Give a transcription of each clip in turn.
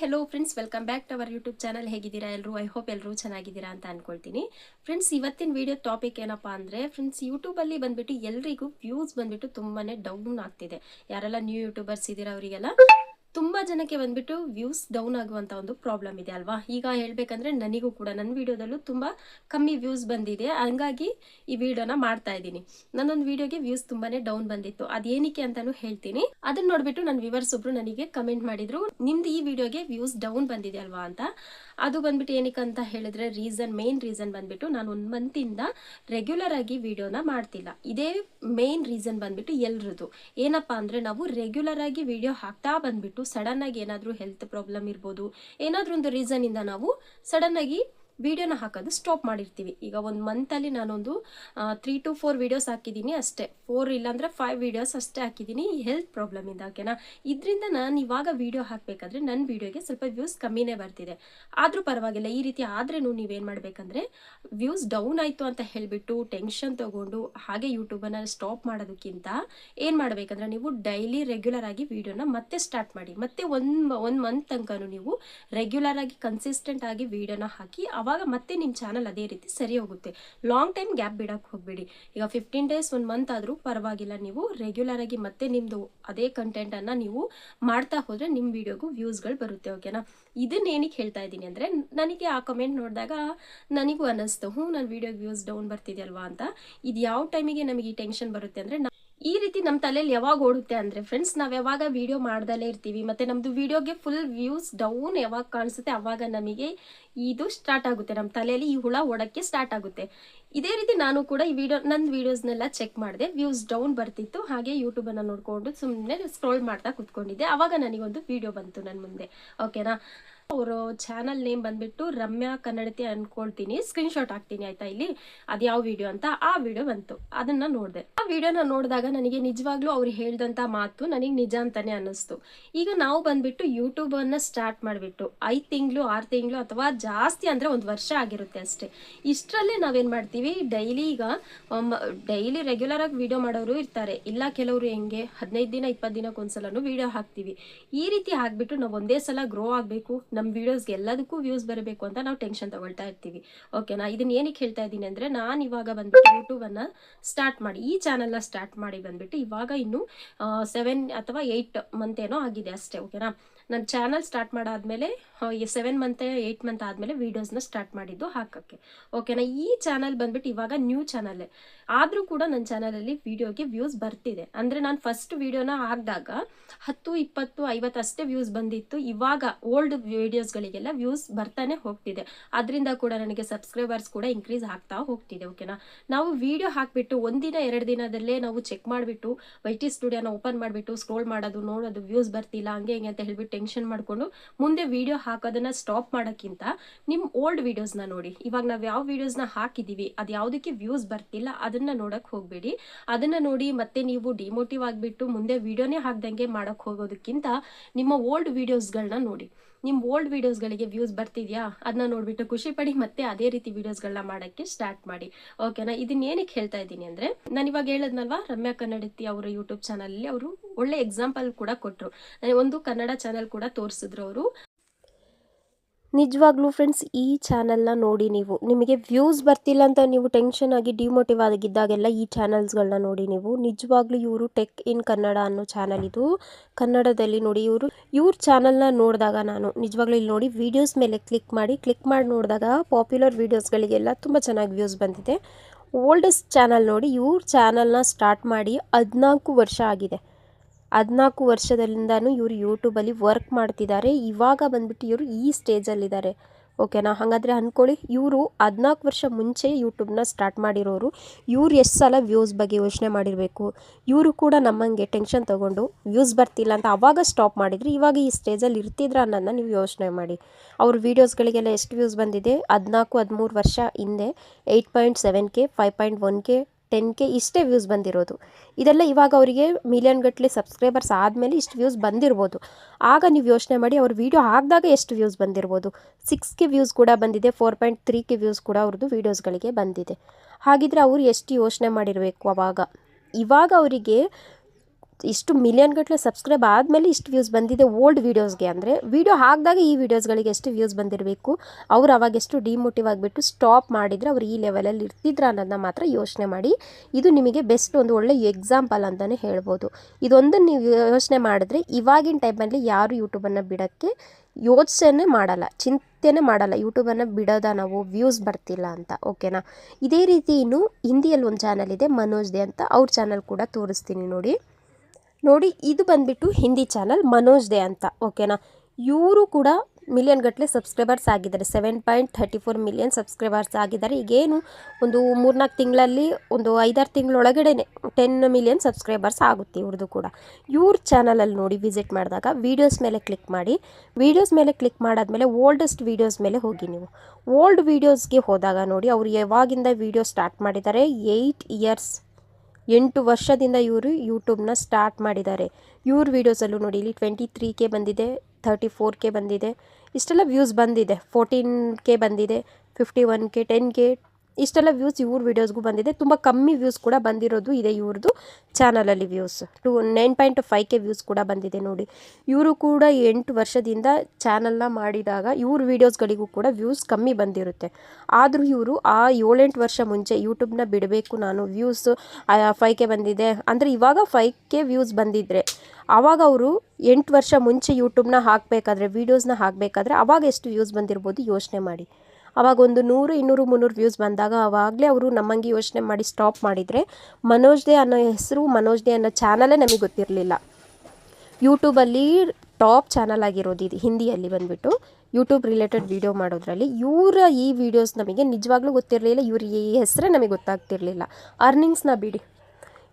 Hello friends welcome back to our YouTube channel ಹೇಗಿದ್ದೀರಾ ಎಲ್ಲರೂ I hope ಎಲ್ಲರೂ ಚೆನ್ನಾಗಿದ್ದೀರಾ ಅಂತ ಅನ್ಕೊಳ್ತೀನಿ. ಫ್ರೆಂಡ್ಸ್ ಇವತ್ತಿನ ವಿಡಿಯೋ ಟಾಪಿಕ್ ಏನಪ್ಪಾ ಅಂದರೆ ಫ್ರೆಂಡ್ಸ್ ಯೂಟ್ಯೂಬಲ್ಲಿ ಬಂದ್ಬಿಟ್ಟು ಎಲ್ರಿಗೂ ವ್ಯೂಸ್ ಬಂದ್ಬಿಟ್ಟು ತುಂಬಾನೇ ಡೌನ್ ಆಗ್ತಿದೆ. ಯಾರೆಲ್ಲ ನ್ಯೂ ಯೂಟ್ಯೂಬರ್ಸ್ ಇದ್ದೀರಾ ಅವರಿಗೆಲ್ಲ? ತುಂಬ ಜನಕ್ಕೆ ಬಂದ್ಬಿಟ್ಟು ವ್ಯೂಸ್ ಡೌನ್ ಆಗುವಂಥ ಒಂದು ಪ್ರಾಬ್ಲಮ್ ಇದೆ ಅಲ್ವಾ? ಈಗ ಹೇಳಬೇಕಂದ್ರೆ ನನಗೂ ಕೂಡ ನನ್ನ ವಿಡಿಯೋದಲ್ಲೂ ತುಂಬ ಕಮ್ಮಿ ವ್ಯೂಸ್ ಬಂದಿದೆ. ಹಂಗಾಗಿ ಈ ವಿಡಿಯೋನ ಮಾಡ್ತಾ ಇದ್ದೀನಿ. ನನ್ನೊಂದು ವಿಡಿಯೋಗೆ ವ್ಯೂಸ್ ತುಂಬಾನೇ ಡೌನ್ ಬಂದಿತ್ತು. ಅದೇನಕ್ಕೆ ಅಂತಾನು ಹೇಳ್ತೀನಿ. ಅದನ್ನ ನೋಡ್ಬಿಟ್ಟು ನನ್ನ ವಿವರ್ಸ್ ಒಬ್ರು ನನಗೆ ಕಮೆಂಟ್ ಮಾಡಿದ್ರು, ನಿಮ್ದು ಈ ವಿಡಿಯೋಗೆ ವ್ಯೂಸ್ ಡೌನ್ ಬಂದಿದೆ ಅಲ್ವಾ? ಅಂತ. ಅದು ಬಂದ್ಬಿಟ್ಟು ಏನಕ್ಕೆ ಹೇಳಿದ್ರೆ ರೀಸನ್ ಮೇನ್ ರೀಸನ್ ಬಂದ್ಬಿಟ್ಟು ನಾನು ಒಂದು ಮಂತಿಂದ ರೆಗ್ಯುಲರ್ ಆಗಿ ವಿಡಿಯೋನ ಮಾಡ್ತಿಲ್ಲ. ಇದೇ ಮೇನ್ ರೀಸನ್ ಬಂದ್ಬಿಟ್ಟು ಎಲ್ರದ್ದು ಏನಪ್ಪಾ ಅಂದ್ರೆ ನಾವು ರೆಗ್ಯುಲರ್ ಆಗಿ ವಿಡಿಯೋ ಹಾಕ್ತಾ ಬಂದ್ಬಿಟ್ಟು ಸಡನ್ ಆಗಿ ಏನಾದರೂ ಹೆಲ್ತ್ ಪ್ರಾಬ್ಲಮ್ ಇರ್ಬೋದು, ಏನಾದರೂ ಒಂದು ರೀಸನ್ ಇಂದ ನಾವು ಸಡನ್ ಆಗಿ ವಿಡಿಯೋನ ಹಾಕೋದು ಸ್ಟಾಪ್ ಮಾಡಿರ್ತೀವಿ. ಈಗ ಒಂದು ಮಂತಲ್ಲಿ ನಾನೊಂದು ತ್ರೀ ಟು ಫೋರ್ ವಿಡಿಯೋಸ್ ಹಾಕಿದ್ದೀನಿ ಅಷ್ಟೇ. ಫೋರ್ ಇಲ್ಲಾಂದರೆ ಫೈವ್ ವಿಡಿಯೋಸ್ ಅಷ್ಟೇ ಹಾಕಿದ್ದೀನಿ. ಹೆಲ್ತ್ ಪ್ರಾಬ್ಲಮಿಂದ ಓಕೆನಾ ಇದರಿಂದ ನಾನು ಇವಾಗ ವಿಡಿಯೋ ಹಾಕಬೇಕಾದ್ರೆ ನನ್ನ ವಿಡಿಯೋಗೆ ಸ್ವಲ್ಪ ವ್ಯೂಸ್ ಕಮ್ಮಿನೇ ಬರ್ತಿದೆ. ಆದರೂ ಪರವಾಗಿಲ್ಲ, ಈ ರೀತಿ ಆದ್ರೂ ನೀವೇನು ಮಾಡಬೇಕಂದ್ರೆ ವ್ಯೂಸ್ ಡೌನ್ ಆಯಿತು ಅಂತ ಹೇಳಿಬಿಟ್ಟು ಟೆನ್ಷನ್ ತಗೊಂಡು, ಹಾಗೆ ಯೂಟ್ಯೂಬನ್ನು ಸ್ಟಾಪ್ ಮಾಡೋದಕ್ಕಿಂತ ಏನು ಮಾಡಬೇಕಂದ್ರೆ, ನೀವು ಡೈಲಿ ರೆಗ್ಯುಲರ್ ಆಗಿ ವಿಡಿಯೋನ ಮತ್ತೆ ಸ್ಟಾರ್ಟ್ ಮಾಡಿ. ಮತ್ತೆ ಒಂದು ಒಂದು ಮಂತ್ ತನಕ ನೀವು ರೆಗ್ಯುಲರ್ ಆಗಿ ಕನ್ಸಿಸ್ಟೆಂಟ್ ಆಗಿ ವಿಡಿಯೋನ ಹಾಕಿ, ಅವಾಗ ಮತ್ತೆ ನಿಮ್ಮ ಚಾನಲ್ ಅದೇ ರೀತಿ ಸರಿ ಹೋಗುತ್ತೆ. ಲಾಂಗ್ ಟೈಮ್ ಗ್ಯಾಪ್ ಬಿಡೋಕ್ಕೆ ಹೋಗಬೇಡಿ. ಈಗ ಫಿಫ್ಟೀನ್ ಡೇಸ್ ಒಂದು ಮಂತ್ ಆದರೂ ಪರವಾಗಿಲ್ಲ. ನೀವು ರೆಗ್ಯುಲರ್ ಆಗಿ ಮತ್ತೆ ನಿಮ್ಮದು ಅದೇ ಕಂಟೆಂಟನ್ನು ನೀವು ಮಾಡ್ತಾ ಹೋದರೆ ನಿಮ್ಮ ವಿಡಿಯೋಗೂ ವ್ಯೂಸ್ಗಳು ಬರುತ್ತೆ ಓಕೆನಾ ಇದನ್ನ ಏನಕ್ಕೆ ಹೇಳ್ತಾ ಇದ್ದೀನಿ ಅಂದರೆ, ನನಗೆ ಆ ಕಮೆಂಟ್ ನೋಡಿದಾಗ ನನಗೂ ಅನ್ನಿಸ್ತು. ಹ್ಞೂ ನನ್ನ ವೀಡಿಯೋಗೆ ವ್ಯೂಸ್ ಡೌನ್ ಬರ್ತಿದೆಯಲ್ವಾ ಅಂತ. ಇದು ಯಾವ ಟೈಮಿಗೆ ನಮಗೆ ಈ ಟೆನ್ಷನ್ ಬರುತ್ತೆ ಅಂದರೆ ಈ ರೀತಿ ನಮ್ಮ ತಲೆಯಲ್ಲಿ ಯಾವಾಗ ಓಡುತ್ತೆ ಅಂದರೆ ಫ್ರೆಂಡ್ಸ್ ನಾವು ಯಾವಾಗ ವೀಡಿಯೋ ಮಾಡ್ದಲೇ ಇರ್ತೀವಿ, ಮತ್ತು ನಮ್ಮದು ವೀಡಿಯೋಗೆ ಫುಲ್ ವ್ಯೂಸ್ ಡೌನ್ ಯಾವಾಗ ಕಾಣಿಸುತ್ತೆ ಅವಾಗ ನಮಗೆ ಇದು ಸ್ಟಾರ್ಟ್ ಆಗುತ್ತೆ ನಮ್ಮ ತಲೆಯಲ್ಲಿ ಈ ಹುಳ ಓಡೋಕ್ಕೆ ಸ್ಟಾರ್ಟ್ ಆಗುತ್ತೆ. ಇದೇ ರೀತಿ ನಾನು ಕೂಡ ಈ ವಿಡಿಯೋ ನನ್ನ ವೀಡಿಯೋಸ್ನೆಲ್ಲ ಚೆಕ್ ಮಾಡಿದೆ ವ್ಯೂಸ್ ಡೌನ್ ಬರ್ತಿತ್ತು, ಹಾಗೆ ಯೂಟ್ಯೂಬನ್ನು ನೋಡಿಕೊಂಡು ಸುಮ್ಮನೆ ಸ್ಕ್ರೋಲ್ ಮಾಡ್ತಾ ಕುತ್ಕೊಂಡಿದ್ದೆ ಆವಾಗ ನನಗೊಂದು ವೀಡಿಯೋ ಬಂತು ನನ್ನ ಮುಂದೆ ಓಕೆನಾ ಅವರು ಚಾನಲ್ ನೇಮ್ ಬಂದ್ಬಿಟ್ಟು ರಮ್ಯಾ ಕನ್ನಡತಿ ಅನ್ಕೊಳ್ತೀನಿ. ಸ್ಕ್ರೀನ್ ಶಾಟ್ ಹಾಕ್ತೀನಿ ಆಯ್ತಾ ಇಲ್ಲಿ? ಅದು ಯಾವ ವಿಡಿಯೋ ಅಂತ? ಆ ವಿಡಿಯೋ ಬಂತು. ಅದನ್ನ ನೋಡಿದೆ. ಆ ವಿಡಿಯೋನ ನೋಡಿದಾಗ ನನಗೆ ನಿಜವಾಗ್ಲೂ ಅವ್ರು ಹೇಳ್ದಂತ ಮಾತು ನನಗೆ ನಿಜ ಅಂತಾನೆ ಅನ್ನಿಸ್ತು. ಈಗ ನಾವು ಬಂದ್ಬಿಟ್ಟು ಯೂಟ್ಯೂಬ್ ಅನ್ನ ಸ್ಟಾರ್ಟ್ ಮಾಡಿಬಿಟ್ಟು, ಐದು ತಿಂಗಳು, ಆರು ತಿಂಗಳು ಅಥವಾ ಜಾಸ್ತಿ ಅಂದ್ರೆ ಒಂದು ವರ್ಷ ಆಗಿರುತ್ತೆ ಅಷ್ಟೇ. ಇಷ್ಟರಲ್ಲೇ ನಾವೇನ್ ಮಾಡ್ತೀವಿ? ಡೈಲಿ ಈಗ ಡೈಲಿ ರೆಗ್ಯುಲರ್ ಆಗಿ ವಿಡಿಯೋ ಮಾಡೋರು ಇರ್ತಾರೆ. ಇಲ್ಲ ಕೆಲವರು ಹೆಂಗೆ? ಹದಿನೈದು ದಿನ ಇಪ್ಪತ್ತು ದಿನಕ್ಕೊಂದ್ಸಲೂ ವಿಡಿಯೋ ಹಾಕ್ತೀವಿ. ಈ ರೀತಿ ಹಾಕ್ಬಿಟ್ಟು ನಾವು ಒಂದೇ ಸಲ ಗ್ರೋ ಆಗಬೇಕು. ನಮ್ಮ ವೀಡಿಯೋಸ್ಗೆ ಎಲ್ಲದಕ್ಕೂ ವ್ಯೂಸ್ ಬರಬೇಕು ಅಂತ ನಾವು ಟೆನ್ಷನ್ ತಗೊಳ್ತಾ ಇರ್ತೀವಿ. ಓಕೆನಾ ಇದನ್ನ ಏನಕ್ಕೆ ಹೇಳ್ತಾ ಇದ್ದೀನಿ ಅಂದರೆ ನಾನು ಇವಾಗ ಬಂದ್ಬಿಟ್ಟು ಯೂಟ್ಯೂಬನ್ನು ಸ್ಟಾರ್ಟ್ ಮಾಡಿ, ಈ ಚಾನಲ್ನ ಸ್ಟಾರ್ಟ್ ಮಾಡಿ ಬಂದ್ಬಿಟ್ಟು ಇವಾಗ ಇನ್ನು ಸೆವೆನ್ ಅಥವಾ ಏಯ್ಟ್ ಮಂತ್ ಏನೋ ಆಗಿದೆ ಅಷ್ಟೇ ಓಕೆನಾ ನನ್ನ ಚಾನಲ್ ಸ್ಟಾರ್ಟ್ ಮಾಡಾದ್ಮೇಲೆ ಸೆವೆನ್ ಮಂತ್ ಏಯ್ಟ್ ಮಂತ್ ಆದಮೇಲೆ ವೀಡಿಯೋಸ್ನ ಸ್ಟಾರ್ಟ್ ಮಾಡಿದ್ದು ಹಾಕೋಕ್ಕೆ. ಓಕೆನಾ ಈ ಚಾನಲ್ ಬಂದ್ಬಿಟ್ಟು ಇವಾಗ ನ್ಯೂ ಚಾನಲ್ ಆದರೂ ಕೂಡ ನನ್ನ ಚಾನಲಲ್ಲಿ ವಿಡಿಯೋಗೆ ವ್ಯೂಸ್ ಬರ್ತಿದೆ. ಅಂದರೆ ನಾನು ಫಸ್ಟ್ ವಿಡಿಯೋನ ಹಾಕಿದಾಗ ಹತ್ತು, ಇಪ್ಪತ್ತು, ಐವತ್ತು ಅಷ್ಟೇ ವ್ಯೂಸ್ ಬಂದಿತ್ತು. ಇವಾಗ ಓಲ್ಡ್ ವೀಡಿಯೋಸ್ಗಳಿಗೆಲ್ಲ ವ್ಯೂಸ್ ಬರ್ತಾನೆ ಹೋಗ್ತಿದೆ. ಅದರಿಂದ ಕೂಡ ನನಗೆ ಸಬ್ಸ್ಕ್ರೈಬರ್ಸ್ ಕೂಡ ಇನ್ಕ್ರೀಸ್ ಆಗ್ತಾ ಹೋಗ್ತಿದೆ ಓಕೆನಾ ನಾವು ವಿಡಿಯೋ ಹಾಕಿಬಿಟ್ಟು ಒಂದಿನ ಎರಡು ದಿನದಲ್ಲೇ ನಾವು ಚೆಕ್ ಮಾಡಿಬಿಟ್ಟು ವೈ ಟಿ ಸ್ಟುಡಿಯೋನ ಓಪನ್ ಮಾಡಿಬಿಟ್ಟು ಸ್ಕ್ರೋಲ್ ಮಾಡೋದು, ನೋಡೋದು ವ್ಯೂಸ್ ಬರ್ತಿಲ್ಲ, ಹಂಗೆ, ಹಿಂಗೆ ಅಂತ ಹೇಳ್ಬಿಟ್ಟು ಟೆನ್ಷನ್ ಮಾಡಿಕೊಂಡು ಮುಂದೆ ವಿಡಿಯೋ ಹಾಕೋದನ್ನ ಸ್ಟಾಪ್ ಮಾಡೋಕ್ಕಿಂತ ನಿಮ್ಮ ಓಲ್ಡ್ ವೀಡಿಯೋಸ್ನ ನೋಡಿ. ಇವಾಗ ನಾವು ಯಾವ ವೀಡಿಯೋಸ್ನ ಹಾಕಿದ್ದೀವಿ ಅದು ಯಾವುದಕ್ಕೆ ವ್ಯೂಸ್ ಬರ್ತಿಲ್ಲ ಅದನ್ನು ನೋಡೋಕ್ಕೆ ಹೋಗಬೇಡಿ. ಅದನ್ನು ನೋಡಿ ಮತ್ತೆ ನೀವು ಡಿಮೋಟಿವ್ ಆಗಿಬಿಟ್ಟು ಮುಂದೆ ವೀಡಿಯೋನೇ ಹಾಕ್ದಂಗೆ ಮಾಡೋಕ್ಕೆ ಹೋಗೋದಕ್ಕಿಂತ ನಿಮ್ಮ ಓಲ್ಡ್ ವೀಡಿಯೋಸ್ಗಳನ್ನ ನೋಡಿ. ನಿಮ್ಮ ಓಲ್ಡ್ ವೀಡಿಯೋಸ್ಗಳಿಗೆ ವ್ಯೂಸ್ ಬರ್ತಿದ್ಯಾ? ಅದನ್ನ ನೋಡ್ಬಿಟ್ಟು ಖುಷಿ ಪಡಿ ಮತ್ತೆ ಅದೇ ರೀತಿ ವೀಡಿಯೋಸ್ಗಳನ್ನ ಮಾಡೋಕ್ಕೆ ಸ್ಟಾರ್ಟ್ ಮಾಡಿ. ಓಕೆನಾ ಇದನ್ನ ಏನಕ್ಕೆ ಹೇಳ್ತಾ ಇದ್ದೀನಿ ಅಂದರೆ, ನಾನು ಇವಾಗ ಹೇಳದ್ನಲ್ವಾ, ರಮ್ಯಾ ಕನ್ನಡತಿ ಅವರ ಯೂಟ್ಯೂಬ್ ಚಾನಲಲ್ಲಿ ಅವರು ಒಳ್ಳೆ ಎಕ್ಸಾಂಪಲ್ ಕೂಡ ಕೊಟ್ಟರು ಒಂದು ಕನ್ನಡ ಚಾನಲ್ ಕೂಡ ತೋರಿಸಿದ್ರು ಅವರು. ನಿಜವಾಗ್ಲೂ ಫ್ರೆಂಡ್ಸ್ ಈ ಚಾನಲ್ನ ನೋಡಿ ನೀವು. ನಿಮಗೆ ವ್ಯೂಸ್ ಬರ್ತಿಲ್ಲ ಅಂತ ನೀವು ಟೆನ್ಷನ್ ಆಗಿ ಡಿಮೋಟಿವ್ ಆಗಿದ್ದಾಗೆಲ್ಲ ಈ ಚಾನಲ್ಸ್ಗಳನ್ನ ನೋಡಿ ನೀವು. ನಿಜವಾಗ್ಲೂ ಇವರು ಟೆಕ್ ಇನ್ ಕನ್ನಡ ಅನ್ನೋ ಚಾನಲ್ ಇದು. ಕನ್ನಡದಲ್ಲಿ ನೋಡಿ ಇವರು, ಇವ್ರ ಚಾನಲ್ನ ನೋಡಿದಾಗ ನಾನು, ನಿಜವಾಗ್ಲೂ ಇಲ್ಲಿ ನೋಡಿ ವೀಡಿಯೋಸ್ ಮೇಲೆ ಕ್ಲಿಕ್ ಮಾಡಿ ಕ್ಲಿಕ್ ಮಾಡಿ ನೋಡಿದಾಗ ಪಾಪ್ಯುಲರ್ ವೀಡಿಯೋಸ್ಗಳಿಗೆಲ್ಲ ತುಂಬ ಚೆನ್ನಾಗಿ ವ್ಯೂಸ್ ಬಂದಿದೆ. ಓಲ್ಡೆಸ್ಟ್ ಚಾನಲ್ ನೋಡಿ ಇವ್ರ ಚಾನಲ್ನ ಸ್ಟಾರ್ಟ್ ಮಾಡಿ ಹದಿನಾಲ್ಕು ವರ್ಷ ಆಗಿದೆ. ಹದಿನಾಲ್ಕು ವರ್ಷದಲ್ಲಿಂದನೂ ಇವರು ಯೂಟ್ಯೂಬಲ್ಲಿ ವರ್ಕ್ ಮಾಡ್ತಿದ್ದಾರೆ ಇವಾಗ ಬಂದ್ಬಿಟ್ಟು ಇವರು ಈ ಸ್ಟೇಜಲ್ಲಿದ್ದಾರೆ ಓಕೆನಾ ಹಾಗಾದರೆ ಅಂದ್ಕೊಳ್ಳಿ ಇವರು ಹದಿನಾಲ್ಕು ವರ್ಷ ಮುಂಚೆ ಯೂಟ್ಯೂಬ್ನ ಸ್ಟಾರ್ಟ್ ಮಾಡಿರೋರು. ಇವ್ರು ಎಷ್ಟು ಸಲ ವ್ಯೂಸ್ ಬಗ್ಗೆ ಯೋಚನೆ ಮಾಡಿರಬೇಕು? ಇವರು ಕೂಡ ನಮ್ಮಂಗೆ ಟೆನ್ಷನ್ ತೊಗೊಂಡು ವ್ಯೂಸ್ ಬರ್ತಿಲ್ಲ ಅಂತ ಅವಾಗ ಸ್ಟಾಪ್ ಮಾಡಿದ್ರು ಇವಾಗ ಈ ಸ್ಟೇಜಲ್ಲಿ ಇರ್ತಿದ್ರ ಅನ್ನೋದನ್ನ ನೀವು ಯೋಚನೆ ಮಾಡಿ. ಅವ್ರ ವೀಡಿಯೋಸ್ಗಳಿಗೆಲ್ಲ ಎಷ್ಟು ವ್ಯೂಸ್ ಬಂದಿದೆ? ಹದಿನಾಲ್ಕು, ಹದಿಮೂರು ವರ್ಷ ಹಿಂದೆ eight point seven K five point one K ten K ಇಷ್ಟೇ ವ್ಯೂಸ್ ಬಂದಿರೋದು. ಇದೆಲ್ಲ ಇವಾಗ ಅವರಿಗೆ ಮಿಲಿಯನ್ ಗಟ್ಟಲೆ ಸಬ್ಸ್ಕ್ರೈಬರ್ಸ್ ಆದಮೇಲೆ ಇಷ್ಟು ವ್ಯೂಸ್ ಬಂದಿರ್ಬೋದು. ಆಗ ನೀವು ಯೋಚನೆ ಮಾಡಿ ಅವ್ರ ವೀಡಿಯೋ ಹಾಕಿದಾಗ ಎಷ್ಟು ವ್ಯೂಸ್ ಬಂದಿರ್ಬೋದು. ಸಿಕ್ಸ್ ಕೆ ವ್ಯೂಸ್ ಕೂಡ ಬಂದಿದೆ, four point three K views ಕೂಡ ಅವ್ರದ್ದು ವೀಡಿಯೋಸ್ಗಳಿಗೆ ಬಂದಿದೆ. ಹಾಗಿದ್ರೆ ಅವರು ಎಷ್ಟು ಯೋಚನೆ ಮಾಡಿರಬೇಕು ಅವಾಗ? ಇವಾಗ ಅವರಿಗೆ ಇಷ್ಟು ಮಿಲಿಯನ್ ಗಟ್ಟಲೆ ಸಬ್ಸ್ಕ್ರೈಬ್ ಆದಮೇಲೆ ಇಷ್ಟು ವ್ಯೂಸ್ ಬಂದಿದೆ ಓಲ್ಡ್ ವೀಡಿಯೋಸ್ಗೆ ಅಂದರೆ ವೀಡಿಯೋ ಹಾಕಿದಾಗ ಈ ವೀಡಿಯೋಸ್ಗಳಿಗೆ ಎಷ್ಟು ವ್ಯೂಸ್ ಬಂದಿರಬೇಕು, ಅವ್ರು ಅವಾಗ ಎಷ್ಟು ಡಿಮೋಟಿವ್ ಆಗಿಬಿಟ್ಟು ಸ್ಟಾಪ್ ಮಾಡಿದರೆ ಅವ್ರು ಈ ಲೆವೆಲಲ್ಲಿ ಇರ್ತಿದ್ರ ಅನ್ನೋದನ್ನ ಮಾತ್ರ ಯೋಚನೆ ಮಾಡಿ. ಇದು ನಿಮಗೆ ಬೆಸ್ಟ್ ಒಂದು ಒಳ್ಳೆ ಎಕ್ಸಾಂಪಲ್ ಅಂತಲೇ ಹೇಳ್ಬೋದು. ಇದೊಂದನ್ನು ನೀವು ಯೋಚನೆ ಮಾಡಿದ್ರೆ ಇವಾಗಿನ ಟೈಮಲ್ಲಿ ಯಾರು ಯೂಟ್ಯೂಬನ್ನು ಬಿಡೋಕ್ಕೆ ಯೋಚನೆ ಮಾಡಲ್ಲ, ಚಿಂತೆನೇ ಮಾಡಲ್ಲ ಯೂಟ್ಯೂಬನ್ನು ಬಿಡೋದ ನಾವು ವ್ಯೂಸ್ ಬರ್ತಿಲ್ಲ ಅಂತ ಓಕೆನಾ ಇದೇ ರೀತಿ ಇನ್ನು ಹಿಂದಿಯಲ್ಲಿ ಒಂದು ಚಾನಲ್ ಇದೆ ಮನೋಜ್ ದೇ ಅಂತ, ಅವ್ರ ಚಾನಲ್ ಕೂಡ ತೋರಿಸ್ತೀನಿ ನೋಡಿ. ನೋಡಿ, ಇದು ಬಂದ್ಬಿಟ್ಟು ಹಿಂದಿ ಚಾನಲ್ ಮನೋಜ್ ದೇ ಅಂತ, ಓಕೆನಾ? ಇವರು ಕೂಡ ಮಿಲಿಯನ್ ಗಟ್ಟಲೆ ಸಬ್ಸ್ಕ್ರೈಬರ್ಸ್ ಆಗಿದ್ದಾರೆ. Seven point thirty four million subscribers ಆಗಿದ್ದಾರೆ. ಈಗೇನು ಒಂದು ಮೂರ್ನಾಲ್ಕು ತಿಂಗಳಲ್ಲಿ, ಒಂದು ಐದಾರು ತಿಂಗಳೊಳಗಡೆನೆ ಟೆನ್ ಮಿಲಿಯನ್ ಸಬ್ಸ್ಕ್ರೈಬರ್ಸ್ ಆಗುತ್ತೆ ಇವ್ರದ್ದು ಕೂಡ. ಇವ್ರ ಚಾನಲಲ್ಲಿ ನೋಡಿ ವಿಸಿಟ್ ಮಾಡಿದಾಗ ವೀಡಿಯೋಸ್ ಮೇಲೆ ಕ್ಲಿಕ್ ಮಾಡಿ. ವೀಡಿಯೋಸ್ ಮೇಲೆ ಕ್ಲಿಕ್ ಮಾಡಾದಮೇಲೆ ಓಲ್ಡೆಸ್ಟ್ ವೀಡಿಯೋಸ್ ಮೇಲೆ ಹೋಗಿ ನೀವು. ಓಲ್ಡ್ ವೀಡಿಯೋಸ್ಗೆ ಹೋದಾಗ ನೋಡಿ, ಅವ್ರು ಯಾವಾಗಿಂದ ವೀಡಿಯೋ ಸ್ಟಾರ್ಟ್ ಮಾಡಿದ್ದಾರೆ? ಏಯ್ಟ್ ಇಯರ್ಸ್ ಎಂಟು ವರ್ಷದಿಂದ ಇವರು ಯೂಟ್ಯೂಬ್ನ ಸ್ಟಾರ್ಟ್ ಮಾಡಿದ್ದಾರೆ. ಇವ್ರ ವೀಡಿಯೋಸಲ್ಲೂ ನೋಡಿ, ಇಲ್ಲಿ ಟ್ವೆಂಟಿ ತ್ರೀ ಕೆ ಬಂದಿದೆ ತರ್ಟಿ ಫೋರ್ ಕೆ ಬಂದಿದೆ, ಇಷ್ಟೆಲ್ಲ ವ್ಯೂಸ್ ಬಂದಿದೆ ಫೋರ್ಟೀನ್ ಕೆ ಬಂದಿದೆ fifty one K ten K ಇಷ್ಟೆಲ್ಲ ವ್ಯೂಸ್ ಇವ್ರ ವೀಡಿಯೋಸ್ಗೂ ಬಂದಿದೆ. ತುಂಬ ಕಮ್ಮಿ ವ್ಯೂಸ್ ಕೂಡ ಬಂದಿರೋದು ಇದೆ ಇವ್ರದ್ದು ಚಾನಲಲ್ಲಿ views two, nine point five K views ಕೂಡ ಬಂದಿದೆ ನೋಡಿ. ಇವರು ಕೂಡ ಎಂಟು ವರ್ಷದಿಂದ ಚಾನಲ್ನ ಮಾಡಿದಾಗ ಇವ್ರ ವೀಡಿಯೋಸ್ಗಳಿಗೂ ಕೂಡ ವ್ಯೂಸ್ ಕಮ್ಮಿ ಬಂದಿರುತ್ತೆ. ಆದರೂ ಇವರು ಆ ಏಳೆಂಟು ವರ್ಷ ಮುಂಚೆ ಯೂಟ್ಯೂಬ್ನ ಬಿಡಬೇಕು ನಾನು ವ್ಯೂಸ್ ಫೈವ್ ಕೆ ಬಂದಿದೆ. ಅಂದರೆ ಇವಾಗ ಫೈವ್ ಕೆ ವ್ಯೂಸ್ ಬಂದಿದ್ದರೆ ಆವಾಗ ಅವರು ಎಂಟು ವರ್ಷ ಮುಂಚೆ ಯೂಟ್ಯೂಬ್ನ ಹಾಕಬೇಕಾದ್ರೆ ವೀಡಿಯೋಸ್ನ ಹಾಕಬೇಕಾದ್ರೆ ಆವಾಗ ಎಷ್ಟು ವ್ಯೂಸ್ ಬಂದಿರ್ಬೋದು ಯೋಚನೆ ಮಾಡಿ. ಆವಾಗ ಒಂದು ನೂರು, ಇನ್ನೂರು, ಮುನ್ನೂರು ವ್ಯೂಸ್ ಬಂದಾಗ ಆವಾಗಲೇ ಅವರು ನಮ್ಮಂಗೆ ಯೋಚನೆ ಮಾಡಿ ಸ್ಟಾಪ್ ಮಾಡಿದರೆ ಮನೋಜ್ ದೇ ಅನ್ನೋ ಹೆಸರು, ಮನೋಜ್ ದೇ ಅನ್ನೋ ಚಾನಲೇ ನಮಗೆ ಗೊತ್ತಿರಲಿಲ್ಲ. ಯೂಟ್ಯೂಬಲ್ಲಿ ಟಾಪ್ ಚಾನಲ್ ಆಗಿರೋದು ಇದು, ಹಿಂದಿಯಲ್ಲಿ ಬಂದುಬಿಟ್ಟು. ಯೂಟ್ಯೂಬ್ ರಿಲೇಟೆಡ್ ವೀಡಿಯೋ ಮಾಡೋದ್ರಲ್ಲಿ ಇವರ ಈ ವಿಡಿಯೋಸ್ ನಮಗೆ ನಿಜವಾಗ್ಲೂ ಗೊತ್ತಿರಲಿಲ್ಲ, ಇವ್ರ ಈ ಹೆಸರೇ ನಮಗೆ ಗೊತ್ತಾಗ್ತಿರಲಿಲ್ಲ. ಅರ್ನಿಂಗ್ಸ್ನ ಬಿಡಿ.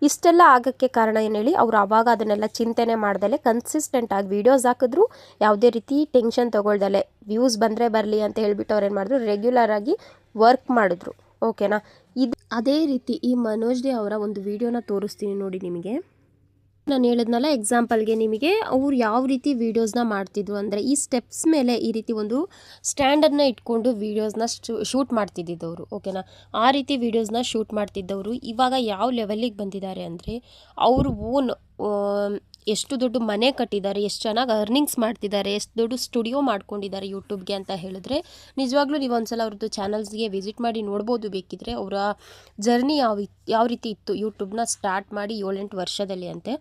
ಇಷ್ಟೆಲ್ಲ ಆಗೋಕ್ಕೆ ಕಾರಣ ಏನು ಹೇಳಿ ಅವ್ರು ಆವಾಗ ಅದನ್ನೆಲ್ಲ ಚಿಂತನೆ ಮಾಡ್ದಲೆ ಕನ್ಸಿಸ್ಟೆಂಟ್ ಆಗಿ ವೀಡಿಯೋಸ್ ಹಾಕಿದ್ರು. ಯಾವುದೇ ರೀತಿ ಟೆನ್ಷನ್ ತೊಗೊಳ್ದಲೆ. ವ್ಯೂಸ್ ಬಂದರೆ ಬರಲಿ ಅಂತ ಹೇಳಿಬಿಟ್ಟು ಅವ್ರು ಏನು ಮಾಡಿದ್ರು? ರೆಗ್ಯುಲರ್ ಆಗಿ ವರ್ಕ್ ಮಾಡಿದ್ರು. ಓಕೆನಾ ಇದು ಅದೇ ರೀತಿ ಈ ಮನೋಜ್ ದೇ ಅವರ ಒಂದು ವಿಡಿಯೋನ ತೋರಿಸ್ತೀನಿ ನೋಡಿ ನಿಮಗೆ. ನಾನು ಹೇಳಿದ್ನಲ್ಲ ಎಕ್ಸಾಂಪಲ್ಗೆ ನಿಮಗೆ, ಅವ್ರು ಯಾವ ರೀತಿ ವೀಡಿಯೋಸ್ನ ಮಾಡ್ತಿದ್ರು ಅಂದರೆ ಈ ಸ್ಟೆಪ್ಸ್ ಮೇಲೆ ಈ ರೀತಿ ಒಂದು ಸ್ಟ್ಯಾಂಡರ್ನ ಇಟ್ಕೊಂಡು ವೀಡಿಯೋಸ್ನ ಶೂಟ್ ಮಾಡ್ತಿದ್ದಿದ್ದವರು ಓಕೆನಾ ಆ ರೀತಿ ವೀಡಿಯೋಸ್ನ ಶೂಟ್ ಮಾಡ್ತಿದ್ದವರು ಇವಾಗ ಯಾವ ಲೆವೆಲಿಗೆ ಬಂದಿದ್ದಾರೆ ಅಂದರೆ, ಅವರು ಓನ್ ಎಷ್ಟು ದೊಡ್ಡ ಮನೆ ಕಟ್ಟಿದ್ದಾರೆ, ಎಷ್ಟು ಚೆನ್ನಾಗಿ ಅರ್ನಿಂಗ್ಸ್ ಮಾಡ್ತಿದ್ದಾರೆ, ಎಷ್ಟು ದೊಡ್ಡ ಸ್ಟುಡಿಯೋ ಮಾಡ್ಕೊಂಡಿದ್ದಾರೆ ಯೂಟ್ಯೂಬ್ಗೆ ಅಂತ ಹೇಳಿದ್ರೆ, ನಿಜವಾಗ್ಲೂ ನೀವು ಒಂದ್ಸಲ ಅವ್ರದ್ದು ಚಾನಲ್ಸ್ಗೆ ವಿಸಿಟ್ ಮಾಡಿ ನೋಡ್ಬೋದು ಬೇಕಿದ್ರೆ. ಅವರ ಜರ್ನಿ ಯಾವ ಯಾವ ರೀತಿ ಇತ್ತು ಯೂಟ್ಯೂಬ್ನ ಸ್ಟಾರ್ಟ್ ಮಾಡಿ ಏಳೆಂಟು ವರ್ಷದಲ್ಲಿ ಅಂತೆ.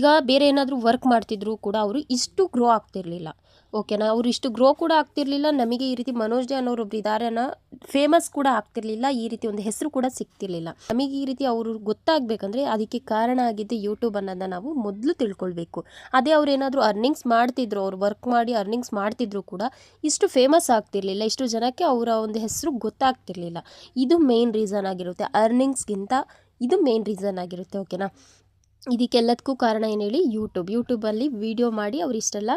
ಈಗ ಬೇರೆ ಏನಾದರೂ ವರ್ಕ್ ಮಾಡ್ತಿದ್ರು ಕೂಡ ಅವರು ಇಷ್ಟು ಗ್ರೋ ಆಗ್ತಿರಲಿಲ್ಲ. ಓಕೆನಾ ಅವ್ರು ಇಷ್ಟು ಗ್ರೋ ಕೂಡ ಆಗ್ತಿರ್ಲಿಲ್ಲ, ನಮಗೆ ಈ ರೀತಿ ಮನೋಜ್ ಡೆ ಅನ್ನೋರು ಒಬ್ರು ಇದಾರೆ ಅನ್ನೋ ಫೇಮಸ್ ಕೂಡ ಆಗ್ತಿರ್ಲಿಲ್ಲ, ಈ ರೀತಿ ಒಂದು ಹೆಸರು ಕೂಡ ಸಿಗ್ತಿರ್ಲಿಲ್ಲ. ನಮಗೆ ಈ ರೀತಿ ಅವರು ಗೊತ್ತಾಗಬೇಕಂದ್ರೆ ಅದಕ್ಕೆ ಕಾರಣ ಆಗಿದ್ದು ಯೂಟ್ಯೂಬ್ ಅನ್ನೋದನ್ನ ನಾವು ಮೊದಲು ತಿಳ್ಕೊಳ್ಬೇಕು ಅದೇ ಅವ್ರು ಏನಾದರೂ ಅರ್ನಿಂಗ್ಸ್ ಮಾಡ್ತಿದ್ರು, ಅವ್ರು ವರ್ಕ್ ಮಾಡಿ ಅರ್ನಿಂಗ್ಸ್ ಮಾಡ್ತಿದ್ರು ಕೂಡ ಇಷ್ಟು ಫೇಮಸ್ ಆಗ್ತಿರ್ಲಿಲ್ಲ, ಇಷ್ಟು ಜನಕ್ಕೆ ಅವರ ಒಂದು ಹೆಸರು ಗೊತ್ತಾಗ್ತಿರ್ಲಿಲ್ಲ. ಇದು ಮೇನ್ ರೀಸನ್ ಆಗಿರುತ್ತೆ. ಅರ್ನಿಂಗ್ಸ್ಗಿಂತ ಇದು ಮೇನ್ ರೀಸನ್ ಆಗಿರುತ್ತೆ ಓಕೆನಾ ಇದಕ್ಕೆಲ್ಲದಕ್ಕೂ ಕಾರಣ ಏನು ಹೇಳಿ ಯೂಟ್ಯೂಬ್ ಯೂಟ್ಯೂಬಲ್ಲಿ ವೀಡಿಯೋ ಮಾಡಿ ಅವ್ರು ಇಷ್ಟೆಲ್ಲ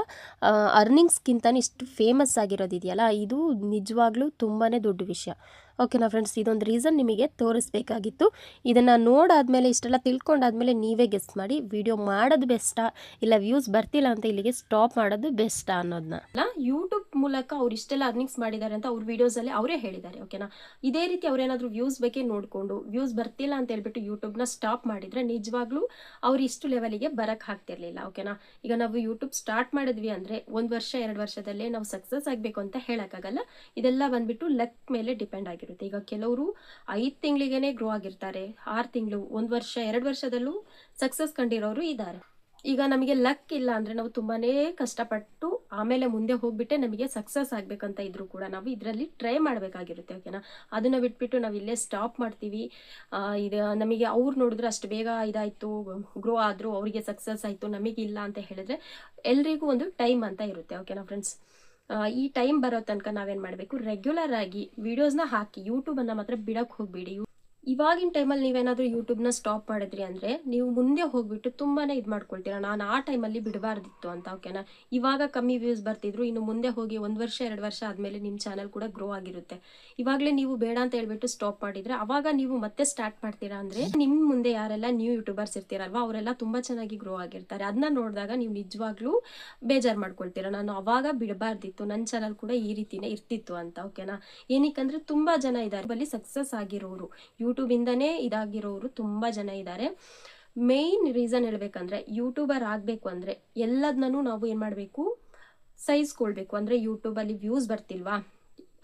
ಅರ್ನಿಂಗ್ಸ್ಗಿಂತ ಇಷ್ಟು ಫೇಮಸ್ ಆಗಿರೋದಿದೆಯಲ್ಲ, ಇದು ನಿಜವಾಗ್ಲೂ ತುಂಬಾ ದೊಡ್ಡ ವಿಷಯ. ಓಕೆನಾ ಫ್ರೆಂಡ್ಸ್ ಇದೊಂದು ರೀಸನ್ ನಿಮಗೆ ತೋರಿಸ್ಬೇಕಾಗಿತ್ತು. ಇದನ್ನು ನೋಡಾದಮೇಲೆ, ಇಷ್ಟೆಲ್ಲ ತಿಳ್ಕೊಂಡಾದ್ಮೇಲೆ ನೀವೇ ಗೆಸ್ ಮಾಡಿ ವಿಡಿಯೋ ಮಾಡೋದು ಬೆಸ್ಟಾ? ಇಲ್ಲ ವ್ಯೂಸ್ ಬರ್ತಿಲ್ಲ ಅಂತ ಇಲ್ಲಿಗೆ ಸ್ಟಾಪ್ ಮಾಡೋದು ಬೆಸ್ಟಾ ಅನ್ನೋದನ್ನ ಯೂಟ್ಯೂಬ್ ಮೂಲಕ ಅವ್ರು ಇಷ್ಟೆಲ್ಲ ಅರ್ನಿಂಗ್ಸ್ ಮಾಡಿದ್ದಾರೆ ಅಂತ ಅವ್ರ ವೀಡಿಯೋಸಲ್ಲಿ ಅವರೇ ಹೇಳಿದ್ದಾರೆ ಓಕೆನಾ ಇದೇ ರೀತಿ ಅವ್ರೇನಾದರೂ ವ್ಯೂಸ್ ಬಗ್ಗೆ ನೋಡಿಕೊಂಡು ವ್ಯೂಸ್ ಬರ್ತಿಲ್ಲ ಅಂತ ಹೇಳ್ಬಿಟ್ಟು ಯೂಟ್ಯೂಬ್ನ ಸ್ಟಾಪ್ ಮಾಡಿದರೆ ನಿಜವಾಗ್ಲೂ ಅವ್ರು ಇಷ್ಟು ಲೆವೆಲಿಗೆ ಬರಕ್ಕೆ ಆಗ್ತಿರ್ಲಿಲ್ಲ ಓಕೆನಾ ಈಗ ನಾವು ಯೂಟ್ಯೂಬ್ ಸ್ಟಾರ್ಟ್ ಮಾಡಿದ್ವಿ ಅಂದರೆ ಒಂದು ವರ್ಷ, ಎರಡು ವರ್ಷದಲ್ಲೇ ನಾವು ಸಕ್ಸಸ್ ಆಗಬೇಕು ಅಂತ ಹೇಳೋಕ್ಕಾಗಲ್ಲ. ಇದೆಲ್ಲ ಬಂದ್ಬಿಟ್ಟು ಲಕ್ ಮೇಲೆ ಡಿಪೆಂಡ್ ಆಗಿರುತ್ತೆ. ಈಗ ಕೆಲವರು ಐದು ತಿಂಗಳಿಗೇನೆ ಗ್ರೋ ಆಗಿರ್ತಾರೆ, ಆರು ತಿಂಗಳು, ಒಂದು ವರ್ಷ, ಎರಡು ವರ್ಷದಲ್ಲೂ ಸಕ್ಸಸ್ ಕಂಡಿರೋರು ಇದ್ದಾರೆ. ಈಗ ನಮಗೆ ಲಕ್ ಇಲ್ಲ ಅಂದರೆ ನಾವು ತುಂಬಾ ಕಷ್ಟಪಟ್ಟು ಆಮೇಲೆ ಮುಂದೆ ಹೋಗ್ಬಿಟ್ಟೆ ನಮಗೆ ಸಕ್ಸಸ್ ಆಗಬೇಕಂತ ಇದ್ರೂ ಕೂಡ ನಾವು ಇದರಲ್ಲಿ ಟ್ರೈ ಮಾಡಬೇಕಾಗಿರುತ್ತೆ ಓಕೆನಾ ಅದನ್ನು ಬಿಟ್ಬಿಟ್ಟು ನಾವು ಇಲ್ಲೇ ಸ್ಟಾಪ್ ಮಾಡ್ತೀವಿ. ಇದು ನಮಗೆ ಅವ್ರು ನೋಡಿದ್ರೆ ಅಷ್ಟು ಬೇಗ ಇದಾಯಿತು ಗ್ರೋ ಆದರೂ ಅವರಿಗೆ ಸಕ್ಸಸ್ ಆಯಿತು ನಮಗಿಲ್ಲ ಅಂತ ಹೇಳಿದ್ರೆ ಎಲ್ರಿಗೂ ಒಂದು ಟೈಮ್ ಅಂತ ಇರುತ್ತೆ ಓಕೆನಾ ಫ್ರೆಂಡ್ಸ್ ಈ ಟೈಮ್ ಬರೋ ತನಕ ನಾವೇನು ಮಾಡಬೇಕು? ರೆಗ್ಯುಲರ್ ಆಗಿ ವಿಡಿಯೋಸ್ನ ಹಾಕಿ ಯೂಟ್ಯೂಬನ್ನು ಮಾತ್ರ ಬಿಡೋಕೆ ಹೋಗಬೇಡಿ. ಇವಾಗಿನ ಟೈಮಲ್ಲಿ ನೀವೇನಾದರೂ ಯೂಟ್ಯೂಬ್ನ ಸ್ಟಾಪ್ ಮಾಡಿದ್ರಿ ಅಂದರೆ ನೀವು ಮುಂದೆ ಹೋಗ್ಬಿಟ್ಟು ತುಂಬಾ ಇದು ಮಾಡ್ಕೊಳ್ತೀರಾ. ನಾನು ಆ ಟೈಮಲ್ಲಿ ಬಿಡಬಾರ್ದಿತ್ತು ಅಂತ ಓಕೆನಾ ಇವಾಗ ಕಮ್ಮಿ ವ್ಯೂಸ್ ಬರ್ತಿದ್ರು, ಇನ್ನು ಮುಂದೆ ಹೋಗಿ ಒಂದು ವರ್ಷ, ಎರಡು ವರ್ಷ ಆದಮೇಲೆ ನಿಮ್ಮ ಚಾನಲ್ ಕೂಡ ಗ್ರೋ ಆಗಿರುತ್ತೆ. ಇವಾಗಲೇ ನೀವು ಬೇಡ ಅಂತ ಹೇಳ್ಬಿಟ್ಟು ಸ್ಟಾಪ್ ಮಾಡಿದರೆ ಅವಾಗ ನೀವು ಮತ್ತೆ ಸ್ಟಾರ್ಟ್ ಮಾಡ್ತೀರಾ ಅಂದರೆ ನಿಮ್ಮ ಮುಂದೆ ಯಾರೆಲ್ಲ ನ್ಯೂ ಯೂಟ್ಯೂಬರ್ಸ್ ಇರ್ತೀರಲ್ವ, ಅವರೆಲ್ಲ ತುಂಬ ಚೆನ್ನಾಗಿ ಗ್ರೋ ಆಗಿರ್ತಾರೆ. ಅದನ್ನ ನೋಡಿದಾಗ ನೀವು ನಿಜವಾಗ್ಲೂ ಬೇಜಾರು ಮಾಡ್ಕೊಳ್ತೀರಾ. ನಾನು ಅವಾಗ ಬಿಡಬಾರ್ದಿತ್ತು ನನ್ನ ಚಾನಲ್ ಕೂಡ ಈ ರೀತಿನೇ ಇರ್ತಿತ್ತು ಅಂತ ಓಕೆನಾ ಏನಕ್ಕಂದ್ರೆ ತುಂಬ ಜನ ಇದ್ದಾರೆ. ಬಲ್ಲಿ ಸಕ್ಸಸ್ ಆಗಿರೋರು ಯೂಟ್ಯೂಬಿಂದನೇ ಇದಾಗಿರೋರು ತುಂಬ ಜನ ಇದ್ದಾರೆ ಮೇಯ್ನ್ ರೀಸನ್ ಹೇಳ್ಬೇಕಂದ್ರೆ ಯೂಟ್ಯೂಬರ್ ಆಗಬೇಕು ಅಂದರೆ ಎಲ್ಲದನ್ನೂ ನಾವು ಏನು ಮಾಡಬೇಕು? ಸಹಿಸ್ಕೊಳ್ಬೇಕು. ಅಂದರೆ ಯೂಟ್ಯೂಬಲ್ಲಿ ವ್ಯೂಸ್ ಬರ್ತಿಲ್ವಾ?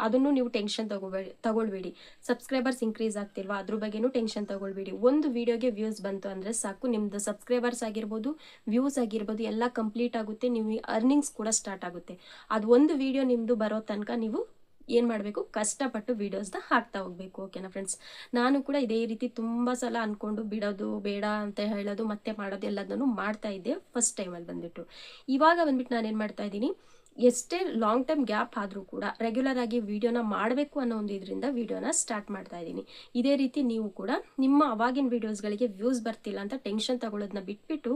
ಅದನ್ನು ನೀವು ಟೆನ್ಷನ್ ತಗೋಬೇಡಿ ತಗೊಳ್ಬೇಡಿ. ಸಬ್ಸ್ಕ್ರೈಬರ್ಸ್ ಇನ್ಕ್ರೀಸ್ ಆಗ್ತಿಲ್ವಾ? ಅದ್ರ ಬಗ್ಗೆನೂ ಟೆನ್ಷನ್ ತಗೊಳ್ಬೇಡಿ. ಒಂದು ವೀಡಿಯೋಗೆ ವ್ಯೂಸ್ ಬಂತು ಅಂದರೆ ಸಾಕು. ನಿಮ್ಮದು ಸಬ್ಸ್ಕ್ರೈಬರ್ಸ್ ಆಗಿರ್ಬೋದು, ವ್ಯೂಸ್ ಆಗಿರ್ಬೋದು, ಎಲ್ಲ ಕಂಪ್ಲೀಟ್ ಆಗುತ್ತೆ. ನೀವು ಅರ್ನಿಂಗ್ಸ್ ಕೂಡ ಸ್ಟಾರ್ಟ್ ಆಗುತ್ತೆ. ಅದು ಒಂದು ವೀಡಿಯೋ ನಿಮ್ಮದು ಬರೋ ತನಕ ನೀವು ಏನು ಮಾಡಬೇಕು? ಕಷ್ಟಪಟ್ಟು ವೀಡಿಯೋಸ್ನ ಹಾಕ್ತಾ ಹೋಗಬೇಕು ಓಕೆನಾ ಫ್ರೆಂಡ್ಸ್ ನಾನು ಕೂಡ ಇದೇ ರೀತಿ ತುಂಬ ಸಲ ಅಂದ್ಕೊಂಡು ಬಿಡೋದು, ಬೇಡ ಅಂತ ಹೇಳೋದು, ಮತ್ತೆ ಮಾಡೋದು ಎಲ್ಲದನ್ನು ಮಾಡ್ತಾ ಇದ್ದೆ ಫಸ್ಟ್ ಟೈಮಲ್ಲಿ ಬಂದ್ಬಿಟ್ಟು. ಇವಾಗ ಬಂದ್ಬಿಟ್ಟು ನಾನು ಏನು ಮಾಡ್ತಾ ಇದ್ದೀನಿ? ಎಷ್ಟೇ ಲಾಂಗ್ ಟೈಮ್ ಗ್ಯಾಪ್ ಆದರೂ ಕೂಡ ರೆಗ್ಯುಲರ್ ಆಗಿ ವೀಡಿಯೋನ ಮಾಡಬೇಕು ಅನ್ನೋ ಒಂದು ಇದರಿಂದ ವೀಡಿಯೋನ ಸ್ಟಾರ್ಟ್ ಮಾಡ್ತಾ ಇದ್ದೀನಿ. ಇದೇ ರೀತಿ ನೀವು ಕೂಡ ನಿಮ್ಮ ಅವಾಗಿನ ವೀಡಿಯೋಸ್ಗಳಿಗೆ ವ್ಯೂಸ್ ಬರ್ತಿಲ್ಲ ಅಂತ ಟೆನ್ಷನ್ ತಗೊಳ್ಳೋದನ್ನ ಬಿಟ್ಬಿಟ್ಟು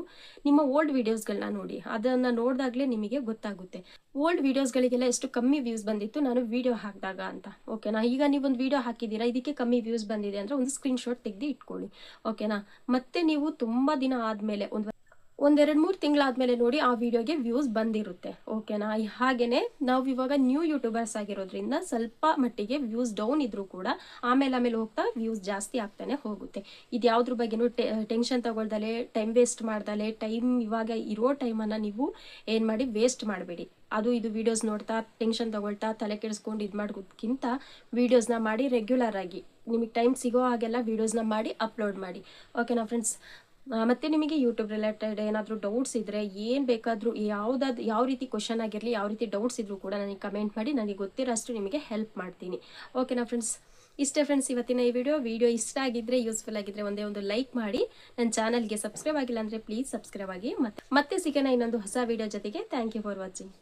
ನಿಮ್ಮ ಓಲ್ಡ್ ವೀಡಿಯೋಸ್ಗಳನ್ನ ನೋಡಿ. ಅದನ್ನು ನೋಡಿದಾಗಲೇ ನಿಮಗೆ ಗೊತ್ತಾಗುತ್ತೆ. ಓಲ್ಡ್ ವೀಡಿಯೋಸ್ಗಳಿಗೆಲ್ಲ ಎಷ್ಟು ಕಮ್ಮಿ ವ್ಯೂಸ್ ಬಂದಿತ್ತು, ನಾನು ವೀಡಿಯೋ ಹಾಕಿದಾಗ ಅಂತ. ಓಕೆನಾ ಈಗ ನೀವೊಂದು ವೀಡಿಯೋ ಹಾಕಿದ್ದೀರಾ, ಇದಕ್ಕೆ ಕಮ್ಮಿ ವ್ಯೂಸ್ ಬಂದಿದೆ ಅಂದರೆ ಒಂದು ಸ್ಕ್ರೀನ್ಶಾಟ್ ತೆಗೆದು ಇಟ್ಕೊಳ್ಳಿ. ಓಕೆನಾ ಮತ್ತೆ ನೀವು ತುಂಬ ದಿನ ಆದಮೇಲೆ ಒಂದು ಒಂದೆರಡು ಮೂರು ತಿಂಗಳಾದಮೇಲೆ ನೋಡಿ ಆ ವಿಡಿಯೋಗೆ ವ್ಯೂಸ್ ಬಂದಿರುತ್ತೆ. ಓಕೆನಾ ಹಾಗೆಯೇ ನಾವು ಇವಾಗ ನ್ಯೂ ಯೂಟ್ಯೂಬರ್ಸ್ ಆಗಿರೋದ್ರಿಂದ ಸ್ವಲ್ಪ ಮಟ್ಟಿಗೆ ವ್ಯೂಸ್ ಡೌನ್ ಇದ್ರೂ ಕೂಡ ಆಮೇಲೆ ಆಮೇಲೆ ಹೋಗ್ತಾ ವ್ಯೂಸ್ ಜಾಸ್ತಿ ಆಗ್ತಾನೆ ಹೋಗುತ್ತೆ. ಇದು ಯಾವುದ್ರ ಬಗ್ಗೆನೂ ಟೆನ್ಷನ್ ತಗೊಳ್ದಲೆ ಟೈಮ್ ವೇಸ್ಟ್ ಮಾಡ್ದಲೆ ಟೈಮ್ ಇವಾಗ ಇರೋ ಟೈಮನ್ನು ನೀವು ಏನು ಮಾಡಿ ವೇಸ್ಟ್ ಮಾಡಬೇಡಿ. ಅದು ಇದು ವೀಡಿಯೋಸ್ ನೋಡ್ತಾ ಟೆನ್ಷನ್ ತಗೊಳ್ತಾ, ತಲೆ ಕೆಡಿಸ್ಕೊಂಡು ಇದು ಮಾಡೋದಕ್ಕಿಂತ ವೀಡಿಯೋಸ್ನ ಮಾಡಿ ರೆಗ್ಯುಲರ್ ಆಗಿ. ನಿಮಗೆ ಟೈಮ್ ಸಿಗೋ ಹಾಗೆಲ್ಲ ವೀಡಿಯೋಸ್ನ ಮಾಡಿ ಅಪ್ಲೋಡ್ ಮಾಡಿ. ಓಕೆನಾ ಫ್ರೆಂಡ್ಸ್ ಮತ್ತು ನಿಮಗೆ ಯೂಟ್ಯೂಬ್ ರಿಲೇಟೆಡ್ ಏನಾದರೂ ಡೌಟ್ಸ್ ಇದ್ದರೆ ಏನು ಬೇಕಾದರೂ ಯಾವುದಾದ್ರು ಯಾವ ರೀತಿ ಕ್ವಶನ್ ಆಗಿರಲಿ, ಯಾವ ರೀತಿ ಡೌಟ್ಸ್ ಇದ್ದರೂ ಕೂಡ ನನಗೆ ಕಮೆಂಟ್ ಮಾಡಿ, ನನಗೆ ಗೊತ್ತಿರೋಷ್ಟು ನಿಮಗೆ ಹೆಲ್ಪ್ ಮಾಡ್ತೀನಿ. ಓಕೆನಾ ಫ್ರೆಂಡ್ಸ್ ಇಷ್ಟೇ ಫ್ರೆಂಡ್ಸ್ ಇವತ್ತಿನ ಈ ವಿಡಿಯೋ ವಿಡಿಯೋ ಇಷ್ಟ ಆಗಿದ್ದರೆ ಯೂಸ್ಫುಲ್ ಆಗಿದ್ದರೆ ಒಂದೇ ಒಂದು ಲೈಕ್ ಮಾಡಿ. ನನ್ನ ಚಾನಲ್ಗೆ ಸಬ್ಸ್ಕ್ರೈಬ್ ಆಗಿಲ್ಲ ಅಂದರೆ ಪ್ಲೀಸ್ ಸಬ್ಸ್ಕ್ರೈಬ್ ಆಗಿ ಮತ್ತೆ ಮತ್ತೆ ಸಿಗೋಣ ಇನ್ನೊಂದು ಹೊಸ ವಿಡಿಯೋ ಜೊತೆಗೆ. Thank you for watching